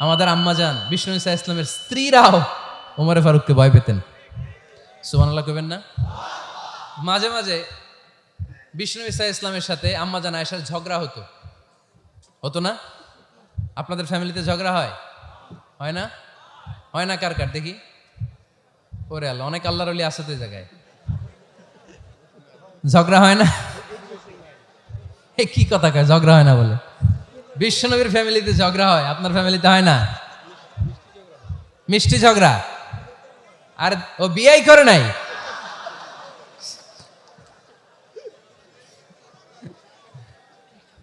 আমাদের আম্মা যান, বিষ্ণু ইসা ইসলামের স্ত্রীরাও ওমরে ফারুককে ভয় পেতেন। সুবহানাল্লাহ কবেন না? মাঝে মাঝে বিষ্ণু ইসা ইসলামের সাথে আম্মা জান আয়েশার ঝগড়া হতো। হতো না? আপনাদের ফ্যামিলিতে ঝগড়া হয়? হয় না? হয় না কার কার? দেখি। ওরে আল্লাহ, অনেক আল্লাহর অলি আছে তো জায়গায়। ঝগড়া হয় না? এ কি কথা কয়? ঝগড়া হয় না বলে। বিশ্বনবীর ফ্যামিলিতে ঝগড়া হয়, আপনার ফ্যামিলিতে হয় না? মিষ্টি ঝগড়া? আর ও বিয়াই করে নাই?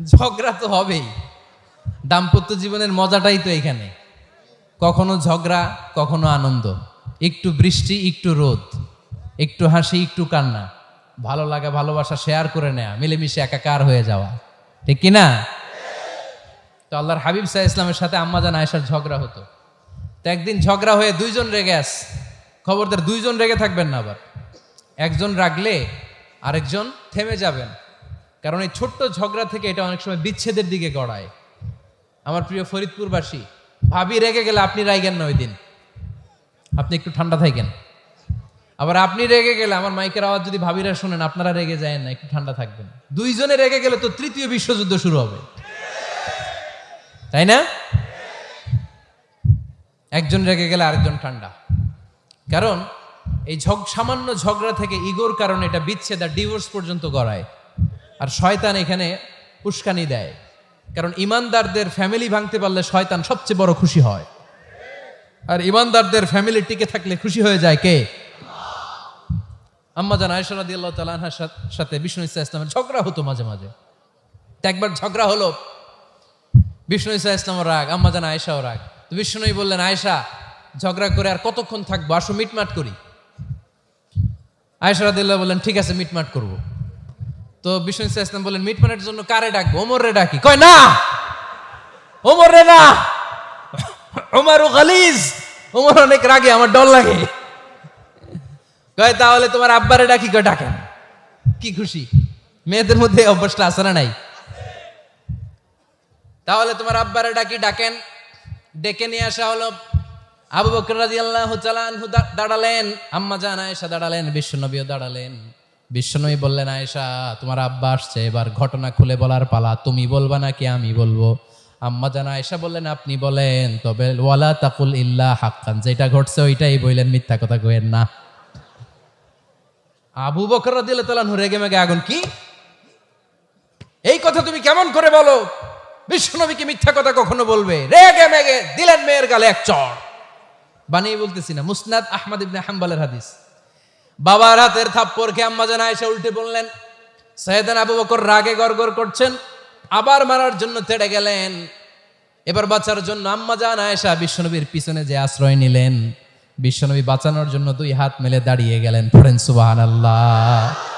ঝগড়া তো হবেই। দাম্পত্য জীবনের মজাটাই তো এখানে। কখনো ঝগড়া, কখনো আনন্দ। একটু বৃষ্টি, একটু রোদ। একটু হাসি, একটু কান্না। ভালো লাগা, ভালোবাসা শেয়ার করে নেয়া। মিলেমিশে একাকার হয়ে যাওয়া। ঠিক কি না তো আল্লাহর হাবিব সাহা ইসলামের সাথে আম্মাজান আয়েশার ঝগড়া হতো। তো একদিন ঝগড়া হয়ে দুইজন রেগে আস। খবরদার দুইজন রেগে থাকবেন না আবার। একজন রাগলে আরেকজন থেমে যাবেন। কারণ এই ছোট্ট ঝগড়া থেকে এটা অনেক সময় বিচ্ছেদের দিকে গড়ায়। আমার প্রিয় ফরিদপুরবাসী, ভাবি রেগে গেলে আপনি রাইগেন না ওই দিন। আপনি একটু ঠান্ডা থাকেন। আবার আপনি রেগে গেলে, আমার মাইকের আওয়াজ যদি ভাবিরা শুনেন, আপনারা রেগে যায় না, একটু ঠান্ডা থাকবেন। দুইজনে রেগে গেলে তো তৃতীয় বিশ্বযুদ্ধ শুরু হবে। তাই না? একজন রেগে গেলে আরেকজন ঠান্ডা। কারণ এই ঝগ, সামান্য ঝগড়া থেকে ইগোর কারণে এটা বিচ্ছেদ আর ডিভোর্স পর্যন্ত গড়ায়। আর শয়তান এখানে উস্কানি দেয়। কারণ ইমানদারদের ফ্যামিলি ভাঙতে পারলে শয়তান সবচেয়ে বড় খুশি হয়। আর ইমানদারদের ফ্যামিলি টিকে থাকলে খুশি হয়ে যায় কে? আম্মা জান আয়েশা রাদিয়াল্লাহু সাথে বিষ্ণু ইসা ইসলামের ঝগড়া হতো মাঝে মাঝে। একবার ঝগড়া হলো বিষ্ণু ইসা ইসলামের রাগ, আম্মা জান আয়েশাও রাগ। তো বিষ্ণুই বললেন, আয়েশা, ঝগড়া করে আর কতক্ষণ থাকব? আসো, মিটমাট করি। আয়েশা রাদিয়াল্লাহু বললেন, ঠিক আছে, মিটমাট করব। তো বিষ্ণু ইসা ইসলাম বললেন, মিটমাটের জন্য কারে ডাকবো? ওমর রে ডাকি। কয়, না! ওমর রে না! ওমর ও গালিজ! ওমর অনেক রাগে, আমার ডর লাগে। কয়, তাহলে তোমার আব্বারে ডাকি? কয়, ডাকেন। কি খুশি। মেয়েদের মধ্যে অভ্যাসটা আছে না নাই? তাহলে তোমার আব্বারে ডাকি, ডাকেন। ডেকে নিয়ে আসা হলো। আবু বকর আনহু দা- দাঁড়ালেন। আম্মা জান আয়েশা দাঁড়ালেন বিশ্বনবীও দাঁড়ালেন। বিশ্বনবী বললেন, আয়েশা, তোমার আব্বা আসছে, এবার ঘটনা খুলে বলার পালা। তুমি বলবা নাকি আমি বলব? আম্মা জান আয়েশা বললেন, আপনি বলেন, তবে ওয়ালা তাকুল ইল্লা হাক্কান, যেটা ঘটছে ওইটাই বললেন মিথ্যা কথা কইেন না। আবু বকর রাদিয়াল্লাহু তাআলা আনহু রেগে মেগে আগুন কি? এই কথা তুমি কেমন করে বলো? বিশ্বনবী কি মিথ্যা কথা কখনো বলবে? রেগে মেগে দিলেন মেয়ের গালে এক চড়। বানিয়ে বলতেছি না, মুসনাদ আহমদ ইবনে হাম্বালের হাদিস। বাবার হাতের থাপ্পড় খেয়ে আম্মা জানা এসে উল্টে বললেন, সৈয়দান আবু বকর রাগে গড়গড় করছেন, আবার মারার জন্য তেড়ে গেলেন। এবার বাঁচার জন্য আম্মা জান আয়েশা বিশ্বনবীর পিছনে যে আশ্রয় নিলেন বিশ্বনবী বাঁচানোর জন্য দুই হাত মেলে দাঁড়িয়ে গেলেন পড়েন সুবাহান আল্লাহ